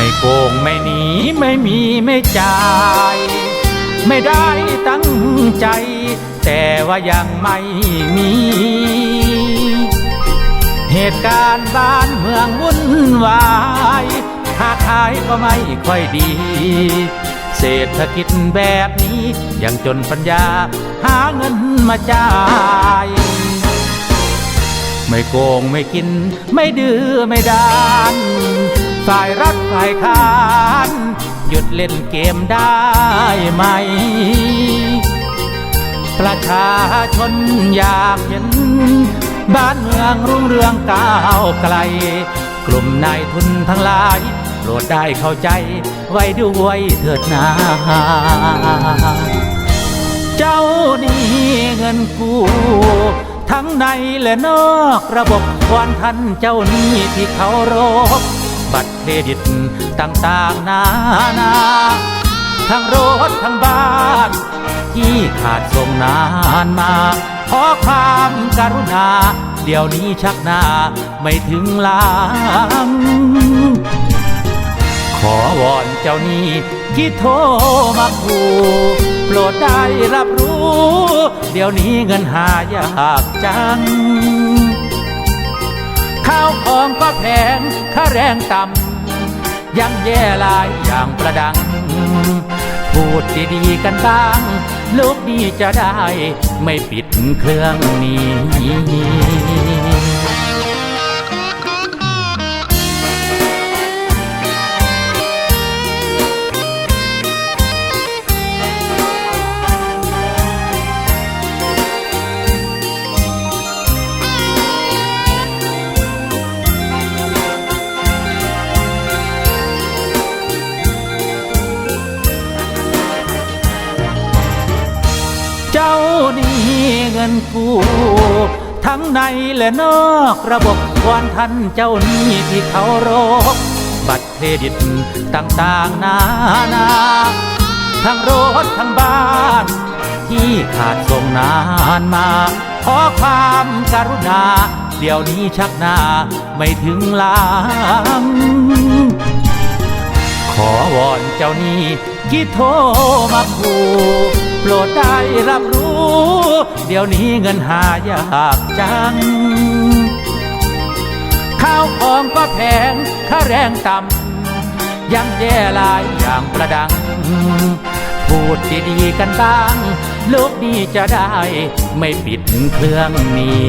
ไม่โกงไมีไม่จ่าย ไม่ได้ตั้งใจ แต่ว่ายังไม่มี เหตุการณ์บ้านเมืองวุ่นวายค้าขายก็ไม่ค่อยดี เศรษฐกิจแบบนี้ยังจนปัญญาหาเงินมาจ่ายไม่โกงไม่กิน ไม่ดื้อไม่ดาน ฝ่ายรัฐฝ่ายคานหยุดเล่นเกมได้ไหม ประชาชนอยากเห็น บ้านเมืองรุ่งเรืองก้าวไกล กลุ่มนายทุนทั้งหลายโปรดได้เข้าใจ ไว้ด้วยเถิดนาเจ้านี่เงินกู้ทั้งในและนอกระบบควันทันเจ้านี่ที่เขารบ บัตรเครดิตต่างๆนานา ทั้งรถทั้งบ้าน ที่ขาดส่งนานมา ขอความกรุณา เดี๋ยวนี้ชักหน้าไม่ถึงลังขอวอนเจ้านี้ที่โทรมาคู่โปรดได้รับรู้ เดี๋ยวนี้เงินหายากจัง ข้าวของก็แพงค่าแรงต่ำยังแย่ลายอย่างประดัง พูดดีๆกันบ้าง ลูกดีจะได้ไม่ปิดเครื่องนี้ นี่เงินกู้ทั้งในและนอกระบบควรทันเจ้านี่ที่เขารบบัตรเครดิตต่างๆนานา ทั้งรถทั้งบ้าน ที่ขาดส่งนานมา ขอความกรุณา เดี๋ยวนี้ชักหน้าไม่ถึงหลังขอวอนเจ้านี้ที่โทรมาคู่ โปรดได้รับรู้ เดี๋ยวนี้เงินหายากจัง ข้าวของก็แพงค่าแรงต่ำยังแย่หลายอย่างประดัง พูดดีๆกันบ้างลูกดีจะได้ไม่ปิดเครื่องนี้